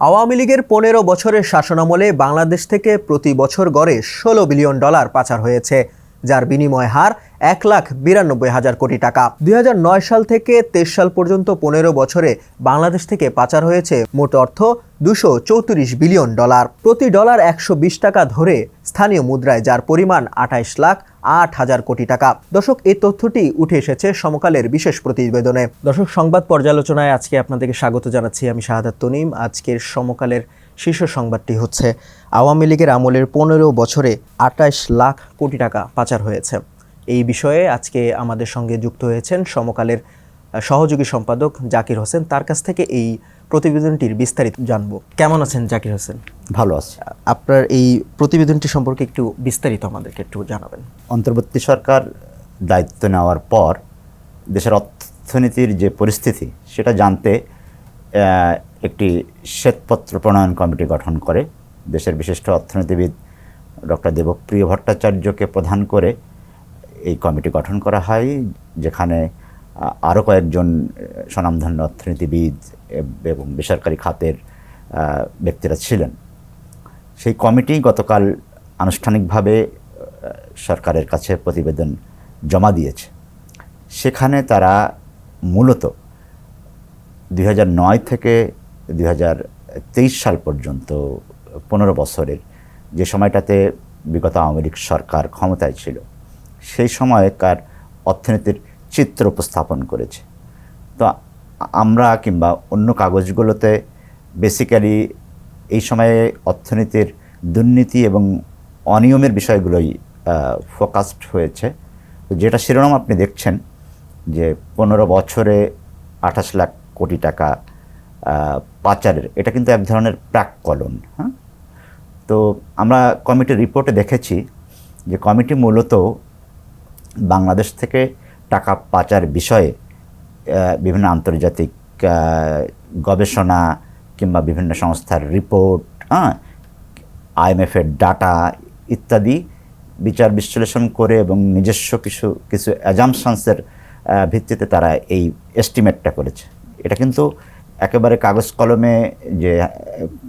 আওয়ামী লীগের পনেরো বছরের শাসনামলে বাংলাদেশ থেকে প্রতি বছর গড়ে ষোলো বিলিয়ন ডলার পাচার হয়েছে, যার বিনিময় হার এক লাখ বিরানব্বই হাজার কোটি টাকা। দুই হাজার নয় সাল থেকে তেইশ সাল পর্যন্ত পনেরো বছরে বাংলাদেশ থেকে পাচার হয়েছে মোট অর্থ দুশো চৌত্রিশ বিলিয়ন ডলার। প্রতি ডলার একশো বিশ টাকা ধরে স্থানীয় মুদ্রায়, যার পরিমাণ আঠাইশ লাখ আট হাজার কোটি টাকা। দর্শক, এই তথ্যটি উঠে এসেছে সমকালের বিশেষ প্রতিবেদনে। দর্শক, সংবাদ পর্যালোচনায় আজকে আপনাদেরকে স্বাগত জানাচ্ছি আমি শাহাদাত তনিম। আজকের সমকালের শীর্ষ সংবাদটি হচ্ছে, আওয়ামী লীগের আমলের পনেরো বছরে আটাইশ লাখ কোটি টাকা পাচার হয়েছে। এই বিষয়ে আজকে আমাদের সঙ্গে যুক্ত হয়েছেন সমকালের সহযোগী সম্পাদক জাকির হোসেন। তার কাছ থেকে এই প্রতিবেদনটির বিস্তারিত জানব। কেমন আছেন জাকির হোসেন? ভালো আছে। আপনার এই প্রতিবেদনটি সম্পর্কে একটু বিস্তারিত আমাদেরকে একটু জানাবেন। অন্তর্বর্তী সরকার দায়িত্ব নেওয়ার পর দেশের অর্থনীতির যে পরিস্থিতি সেটা জানতে একটি শ্বেতপত্র প্রণয়ন কমিটি গঠন করে। দেশের বিশিষ্ট অর্থনীতিবিদ ডক্টর দেবপ্রিয় ভট্টাচার্যকে প্রধান করে এই কমিটি গঠন করা হয় যেখানে আরও কয়েকজন স্বনামধন্য অর্থনীতিবিদ এবং বেসরকারি খাতের ব্যক্তিরা ছিলেন। সেই কমিটি গতকাল আনুষ্ঠানিকভাবে সরকারের কাছে প্রতিবেদন জমা দিয়েছে। সেখানে তারা মূলত দুই হাজার নয় থেকে দু হাজার তেইশ সাল পর্যন্ত, পনেরো বছরের যে সময়টাতে বিগত আওয়ামী সরকার ক্ষমতায় ছিল, সেই সময়কার অর্থনীতির চিত্র উপস্থাপন করেছে। তো আমরা কিংবা অন্য কাগজগুলোতে বেসিক্যালি এই সময়ে অর্থনীতির দুর্নীতি এবং অনিয়মের বিষয়গুলোই ফোকাসড হয়েছে। তো যেটা শিরোনাম আপনি দেখছেন যে পনেরো বছরে আঠাশ লাখ কোটি টাকা পাচারের, এটা কিন্তু এক ধরনের প্রাককলন হ্যাঁ? তো আমরা কমিটির রিপোর্টে দেখেছি যে কমিটি মূলত বাংলাদেশ থেকে টাকা পাচার বিষয়ে বিভিন্ন আন্তর্জাতিক গবেষণা কিংবা বিভিন্ন সংস্থার রিপোর্ট হ্যাঁ আইএমএফের ডাটা ইত্যাদি বিচার বিশ্লেষণ করে এবং নিজস্ব কিছু কিছু অ্যাজামশনসের ভিত্তিতে তারা এই এস্টিমেটটা করেছে। এটা কিন্তু একেবারে কাগজ কলমে যে আহ,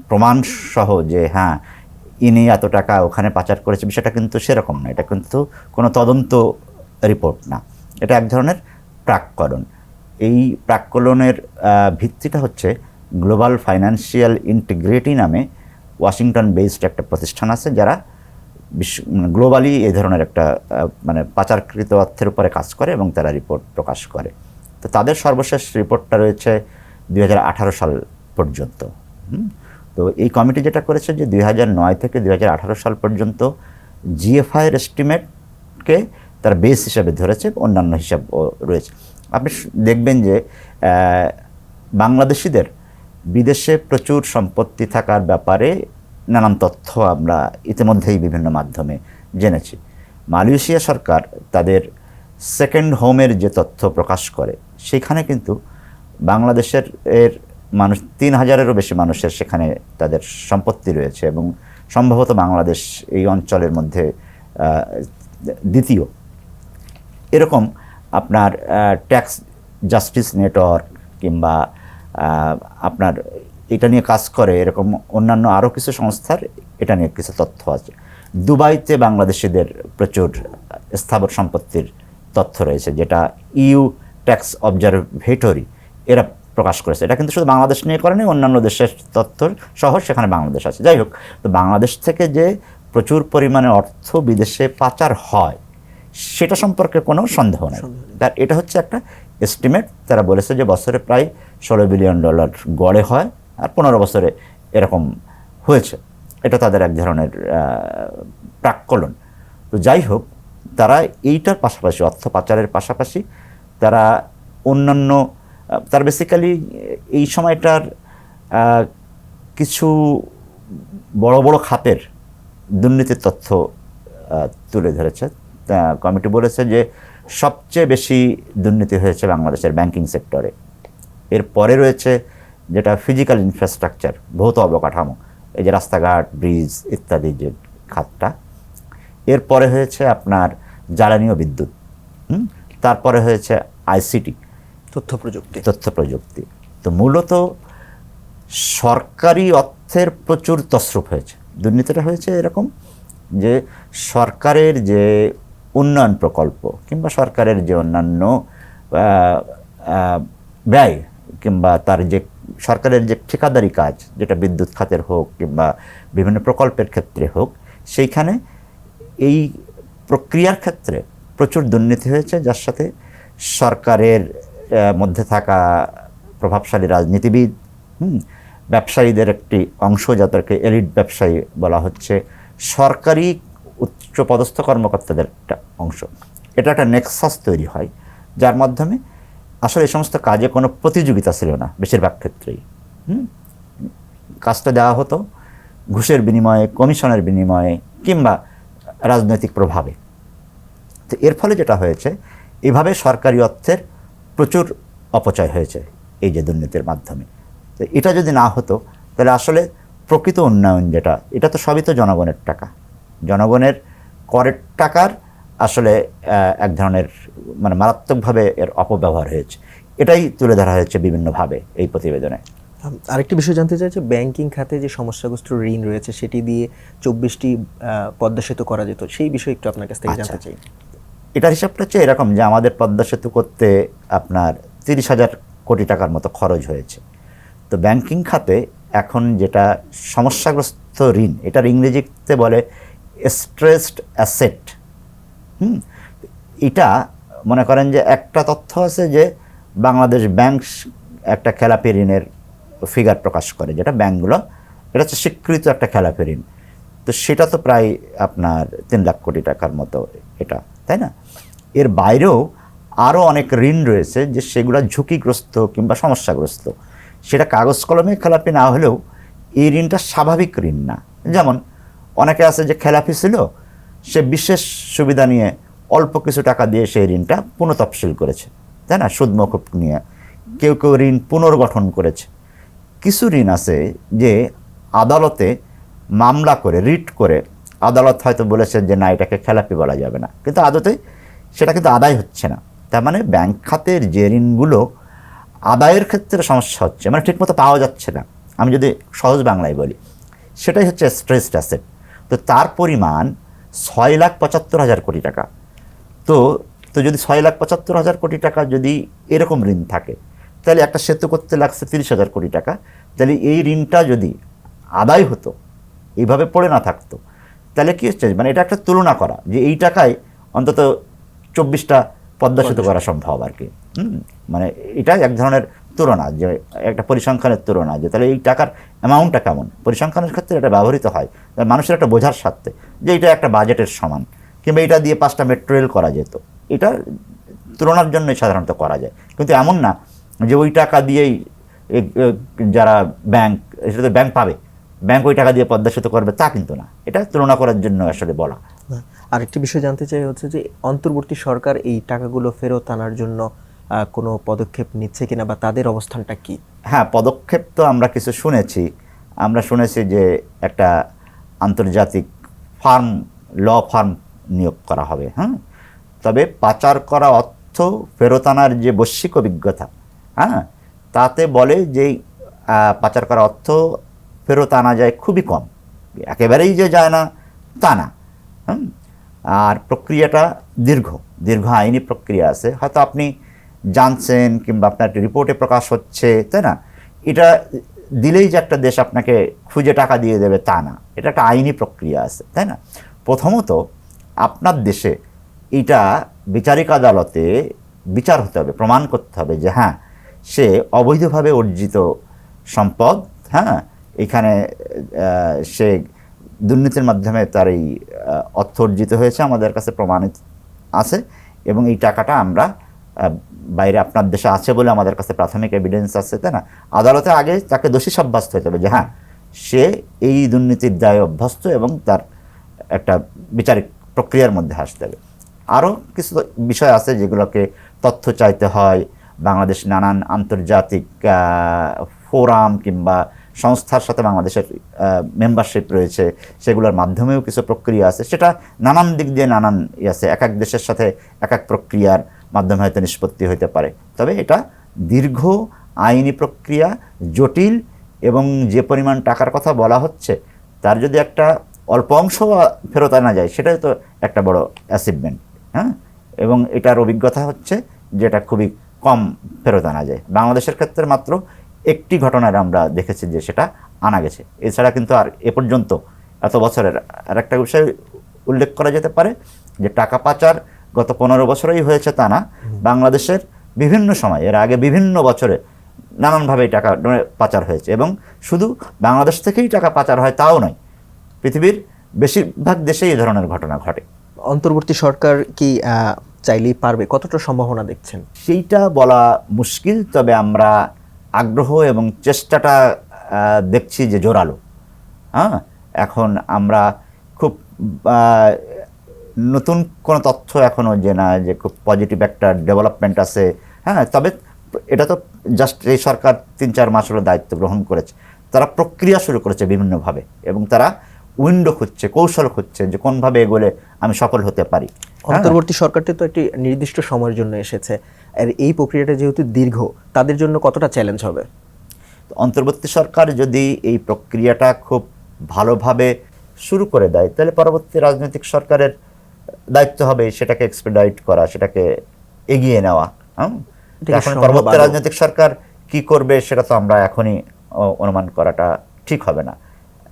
প্রমাণ সহ যে হ্যাঁ ইনি এত টাকা ওখানে পাচার করেছে বিষয়টা কিন্তু সেরকম না। এটা কিন্তু কোনো তদন্ত রিপোর্ট না। এটা এক ধরনের প্রাক্কলন এই প্রাক্কলনের ভিত্তিটা হচ্ছে গ্লোবাল ফাইন্যান্সিয়াল ইন্টিগ্রিটি নামে ওয়াশিংটন বেসড একটা প্রতিষ্ঠান আছে যারা বিশ্ব গ্লোবালি এই ধরনের একটা মানে পাচারকৃত অর্থের উপরে কাজ করে এবং তারা রিপোর্ট প্রকাশ করে। তো তাদের সর্বশেষ রিপোর্টটা রয়েছে দুই হাজার আঠারো সাল পর্যন্ত। তো এই কমিটি যেটা করেছে যে দুই হাজার নয় থেকে দু হাজার আঠারো সাল পর্যন্ত জিএফআইয়ের এস্টিমেটকে তার বেস হিসাবে ধরেছে অন্যান্য হিসাবও রয়েছে। আপনি দেখবেন যে বাংলাদেশিদের বিদেশে প্রচুর সম্পত্তি থাকার ব্যাপারে নানান তথ্য আমরা ইতিমধ্যেই বিভিন্ন মাধ্যমে জেনেছি। মালয়েশিয়া সরকার তাদের সেকেন্ড হোমের যে তথ্য প্রকাশ করে, সেখানে কিন্তু বাংলাদেশের এর মানুষ, তিন হাজারেরও বেশি মানুষের সেখানে তাদের সম্পত্তি রয়েছে এবং সম্ভবত বাংলাদেশ এই অঞ্চলের মধ্যে দ্বিতীয়। এরকম আপনার ট্যাক্স জাস্টিস নেটওয়ার্ক কিংবা আপনার এটা নিয়ে কাজ করে এরকম অন্যান্য আরও কিছু সংস্থার এটা নিয়ে কিছু তথ্য আছে। দুবাইতে বাংলাদেশিদের প্রচুর স্থাবর সম্পত্তির তথ্য রয়েছে, যেটা ইউ ট্যাক্স অবজারভেটরি এরা প্রকাশ করেছে। এটা কিন্তু শুধু বাংলাদেশ নিয়ে করেনি অন্যান্য দেশের তথ্য সহ সেখানে বাংলাদেশ আছে। যাই হোক, তো বাংলাদেশ থেকে যে প্রচুর পরিমাণে অর্থ বিদেশে পাচার হয় সেটা সম্পর্কে কোনো সন্দেহ নেই। তার এটা হচ্ছে একটা এস্টিমেট তারা বলেছে যে বছরে প্রায় ষোলো বিলিয়ন ডলার গড়ে হয় আর পনেরো বছরে এরকম হয়েছে। এটা তাদের এক ধরনের প্রাক্কলন। তো যাই হোক তারা এইটার পাশাপাশি অর্থ পাচারের পাশাপাশি তারা অন্যান্য তার বেসিক্যালি এই সময়টার কিছু বড় বড় খাতের দুর্নীতির তথ্য তুলে ধরেছে। কমিটি বলেছে যে সবচেয়ে বেশি দুর্নীতি হয়েছে বাংলাদেশের ব্যাংকিং সেক্টরে এর পরে রয়েছে যেটা ফিজিক্যাল ইনফ্রাস্ট্রাকচার ভৌত অবকাঠামো এই যে রাস্তাঘাট ব্রিজ ইত্যাদি যে খাতটা। এরপরে হয়েছে আপনার জ্বালানি ও বিদ্যুৎ তারপরে হয়েছে আইসিটি তথ্য প্রযুক্তি। তথ্য প্রযুক্তি। তো মূলত সরকারি অর্থের প্রচুর তসরূপ হয়েছে। দুর্নীতিটা হয়েছে এরকম যে সরকারের যে উন্নয়ন প্রকল্প কিংবা সরকারের যে অন্যান্য ব্যয় কিংবা তার যে সরকারের যে ঠিকাদারি কাজ যেটা বিদ্যুৎ খাতের হোক কিংবা বিভিন্ন প্রকল্পের ক্ষেত্রে হোক সেইখানে এই প্রক্রিয়ার ক্ষেত্রে প্রচুর দুর্নীতি হয়েছে যার সাথে সরকারের মধ্যে থাকা প্রভাবশালী রাজনীতিবিদ হুম, ব্যবসায়ীদের একটি অংশ যাদেরকে এলিট ব্যবসায়ী বলা হচ্ছে সরকারি উচ্চ পদস্থ কর্মকর্তাদের একটা অংশ। এটা একটা নেক্সাস তৈরি হয়, যার মাধ্যমে আসলে এই সমস্ত কাজে কোনো প্রতিযোগিতা ছিল না বেশিরভাগ ক্ষেত্রেই। কাজটা দেওয়া হতো ঘুষের বিনিময়ে, কমিশনের বিনিময়ে কিংবা রাজনৈতিক প্রভাবে। তো এর ফলে যেটা হয়েছে, এভাবে সরকারি অর্থের প্রচুর অপচয় হয়েছে এই যে দুর্নীতির মাধ্যমে। তো এটা যদি না হতো, তাহলে আসলে প্রকৃত উন্নয়ন যেটা, এটা তো সবই তো জনগণের টাকা। জনগণের করের টাকার আসলে এক ধরনের মানে মারাত্মকভাবে এর অপব্যবহার হয়েছে। এটাই তুলে ধরা হয়েছে বিভিন্নভাবে এই প্রতিবেদনে। আরেকটি বিষয় জানতে চাইছে ব্যাংকিং খাতে যে সমস্যাগ্রস্ত ঋণ রয়েছে সেটি দিয়ে চব্বিশটি পদ্মা সেতু করা যেত সেই বিষয়ে একটু আপনার কাছ থেকে আচ্ছা। জানতে চাই। এটার হিসাবটা হচ্ছে এরকম যে আমাদের পদ্মা সেতু করতে আপনার তিরিশ হাজার কোটি টাকার মতো খরচ হয়েছে। তো ব্যাংকিং খাতে এখন যেটা সমস্যাগ্রস্ত ঋণ এটার ইংরেজিতে বলে স্ট্রেসড অ্যাসেট হুম? এটা মনে করেন যে একটা তথ্য আছে যে বাংলাদেশ ব্যাংক একটা খেলাপি ঋণের ফিগার প্রকাশ করে, যেটা ব্যাংকগুলো, এটা হচ্ছে স্বীকৃত একটা খেলাপি ঋণ তো সেটা তো প্রায় আপনার তিন লাখ কোটি টাকার মতো এটা, তাই না? এর বাইরেও আরও অনেক ঋণ রয়েছে যে সেগুলো ঝুঁকিগ্রস্ত কিংবা সমস্যাগ্রস্ত। সেটা কাগজ কলমে খেলাপি না হলেও এই ঋণটা স্বাভাবিক ঋণ না। যেমন অনেকে আছে যে খেলাপি ছিল, সে বিশেষ সুবিধা নিয়ে অল্প কিছু টাকা দিয়ে সেই ঋণটা পুনঃতফসিল করেছে। তাই না? সুদ মকুব নিয়ে। কেউ কেউ ঋণ পুনর্গঠন করেছে। কিছু ঋণ আছে যে আদালতে মামলা করে, রিট করে, আদালত হয়তো বলেছে যে না, এটাকে খেলাপি বলা যাবে না। কিন্তু আদতে সেটা কিন্তু আদায় হচ্ছে না। তার মানে ব্যাংক খাতের যে ঋণগুলো আদায়ের ক্ষেত্রে সমস্যা হচ্ছে মানে ঠিকমতো পাওয়া যাচ্ছে না। আমি যদি সহজ বাংলায় বলি, সেটাই হচ্ছে স্ট্রেসড অ্যাসেট তো তার পরিমাণ ছয় লাখ পঁচাত্তর হাজার কোটি টাকা। তো তো যদি ছয় লাখ পঁচাত্তর হাজার কোটি টাকা যদি এরকম ঋণ থাকে তাহলে একটা সেতু করতে লাগছে তিরিশ হাজার কোটি টাকা। তাহলে এই ঋণটা যদি আদায় হতো এইভাবে পড়ে না থাকতো তাহলে কী হচ্ছে? মানে এটা একটা তুলনা করা যে এই টাকায় অন্তত চব্বিশটা পদ্মা সেতু করা সম্ভব আর কি। মানে এটা এক ধরনের তুলনা, যে একটা পরিসংখ্যানের তুলনা, যে তাহলে এই টাকার অ্যামাউন্টটা কেমন? পরিসংখ্যানের ক্ষেত্রে এটা ব্যবহৃত হয়। মানুষের একটা বোঝার স্বার্থে, যে এটা একটা বাজেটের সমান, কিংবা এটা দিয়ে পাঁচটা মেট্রো রেল করা যেত। এটা তুলনার জন্যই সাধারণত করা যায়। কিন্তু এমন না যে ওই টাকা দিয়েই যারা ব্যাংক সেটা তো ব্যাংক পাবে। ব্যাংক ওই টাকা দিয়ে পদ্মা সেতু করবে, তা কিন্তু না। এটা তুলনা করার জন্য আসলে বলা। আরেকটি বিষয় জানতে চাই হচ্ছে যে, অন্তর্বর্তী সরকার এই টাকাগুলো ফেরত আনার জন্য কোনো পদক্ষেপ নিচ্ছে কিনা বা তাদের অবস্থানটা কি? হ্যাঁ পদক্ষেপ তো আমরা কিছু শুনেছি। আমরা শুনেছি যে একটা আন্তর্জাতিক ফার্ম, ল ফার্ম নিয়োগ করা হবে হ্যাঁ? তবে পাচার করা অর্থ ফেরত আনার যে বৈশ্বিক অভিজ্ঞতা হ্যাঁ? তাতে বলে যে পাচার করা অর্থ ফেরত আনা যায় খুবই কম। একেবারেই যে যায় না, তা না আর প্রক্রিয়াটা দীর্ঘ দীর্ঘ আইনি প্রক্রিয়া আছে। হয়তো আপনি জানছেন কিংবা আপনার রিপোর্টে প্রকাশ হচ্ছে, তাই না? এটা দিলেই যে একটা দেশ আপনাকে খুঁজে টাকা দিয়ে দেবে তা না। এটা একটা আইনি প্রক্রিয়া আছে, তাই না? প্রথমত, আপনার দেশে এটা বিচারিক আদালতে বিচার হতে হবে, প্রমাণ করতে হবে যে হ্যাঁ সে অবৈধভাবে অর্জিত সম্পদ হ্যাঁ এখানে সে দুর্নীতির মাধ্যমে তার এই অর্থ অর্জিত হয়েছে, আমাদের কাছে প্রমাণিত আছে এবং এই টাকাটা আমরা বাইরে আপনার দেশে আছে বলে আমাদের কাছে প্রাথমিক এভিডেন্স আছে, তাই না? আদালতে আগে তাকে দোষী সাব্যস্ত হতে হবে যে হ্যাঁ সে এই দুর্নীতির দায়ে অভ্যস্ত এবং তার একটা বিচারিক প্রক্রিয়ার মধ্যে আসতে হবে। আরও কিছু বিষয় আছে যেগুলোকে তথ্য চাইতে হয়, বাংলাদেশ নানান আন্তর্জাতিক ফোরাম কিংবা সংস্থার সাথে বাংলাদেশের মেম্বারশিপ রয়েছে, সেগুলোর মাধ্যমেও কিছু প্রক্রিয়া আছে। সেটা নানান দিক দিয়ে নানান ইয়ে আছে। এক এক দেশের সাথে এক এক প্রক্রিয়ার মাধ্যমে হয়তো নিষ্পত্তি হতে পারে। তবে এটা দীর্ঘ আইনি প্রক্রিয়া, জটিল এবং যে পরিমাণ টাকার কথা বলা হচ্ছে, তার যদি একটা অল্প অংশ ফেরত আনা যায় সেটাই তো একটা বড় অ্যাচিভমেন্ট হ্যাঁ? এবং এটার অভিজ্ঞতা হচ্ছে যেটা খুবই কম ফেরত আনা যায়। বাংলাদেশের ক্ষেত্রে মাত্র একটি ঘটনার আমরা দেখেছি যে সেটা আনা গেছে। এছাড়া কিন্তু আর এ পর্যন্ত এত বছরের আর একটা বিষয় উল্লেখ করা যেতে পারে যে টাকা পাচার গত পনেরো বছরেই হয়েছে তা না। বাংলাদেশের বিভিন্ন সময় এর আগে বিভিন্ন বছরে নানানভাবে টাকা পাচার হয়েছে এবং শুধু বাংলাদেশ থেকেই টাকা পাচার হয় তাও নয় পৃথিবীর বেশিরভাগ দেশেই এই ধরনের ঘটনা ঘটে। অন্তর্বর্তী সরকার কি চাইলেই পারবে? কতটা সম্ভাবনা দেখছেন? সেইটা বলা মুশকিল তবে আমরা আগ্রহ এবং চেষ্টাটা দেখছি যে জোরালো। হ্যাঁ এখন আমরা খুব নতুন কোনো তথ্য এখনও যে না যে খুব পজিটিভ একটা ডেভেলপমেন্ট আছে হ্যাঁ তবে এটা তো জাস্ট এই সরকার তিন চার মাস হলো দায়িত্ব গ্রহণ করেছে। তারা প্রক্রিয়া শুরু করেছে বিভিন্নভাবে এবং তারা উইন্ডো খুঁজছে কৌশল খুঁজছে যে কোনভাবে এগোলে আমি সফল হতে পারি। হ্যাঁ? অন্তর্বর্তী সরকারটি তো একটি নির্দিষ্ট সময়ের জন্য এসেছে। আর এই প্রক্রিয়াটা যেহেতু দীর্ঘ তাদের জন্য কতটা চ্যালেঞ্জ হবে? অন্তর্বর্তী সরকার যদি এই প্রক্রিয়াটা খুব ভালোভাবে শুরু করে দেয় তাহলে পরবর্তী রাজনৈতিক সরকারের দায়িত্ব হবে সেটাকে এক্সপেডাইট করা সেটাকে এগিয়ে নেওয়া এখন পরবর্তী রাজনৈতিক সরকার কি করবে সেটা তো আমরা এখনই অনুমান করাটা ঠিক হবে না।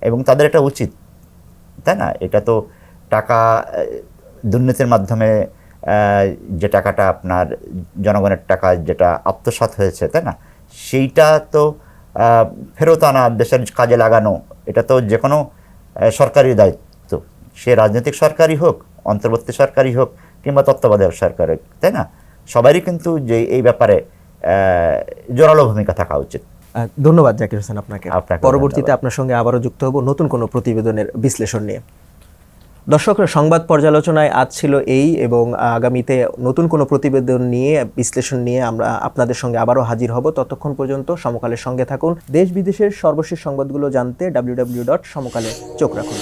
এবং তাদের এটা উচিত তাই না? এটা তো টাকা দুর্নীতির মাধ্যমে যে টাকাটা আপনার জনগণের টাকা যেটা আত্মসাৎ হয়েছে তাই না? সেইটা তো ফেরত আনা দেশের কাজে লাগানো এটা তো যে কোনো সরকারি দায়িত্ব। সে রাজনৈতিক সরকারই হোক অন্তর্বর্তী সরকারই হোক কিংবা তত্ত্বাবধায়ক সরকার হোক, তাই না? সবারই কিন্তু যে এই ব্যাপারে জোরালো ভূমিকা থাকা উচিত। ধন্যবাদ জাকির হোসেন আপনাকে। পরবর্তীতে আপনার সঙ্গে আবারও যুক্ত হব নতুন কোনো প্রতিবেদনের বিশ্লেষণ নিয়ে। দর্শক সংবাদ পর্যালোচনায় আজ ছিল এই এবং আগামীতে নতুন কোনো প্রতিবেদন নিয়ে বিশ্লেষণ নিয়ে আমরা আপনাদের সঙ্গে আবারও হাজির হব। ততক্ষণ পর্যন্ত সমকালের সঙ্গে থাকুন। দেশ বিদেশের সর্বশেষ সংবাদগুলো জানতে ডাব্লিউ ডট সমকালে চোখ রাখুন।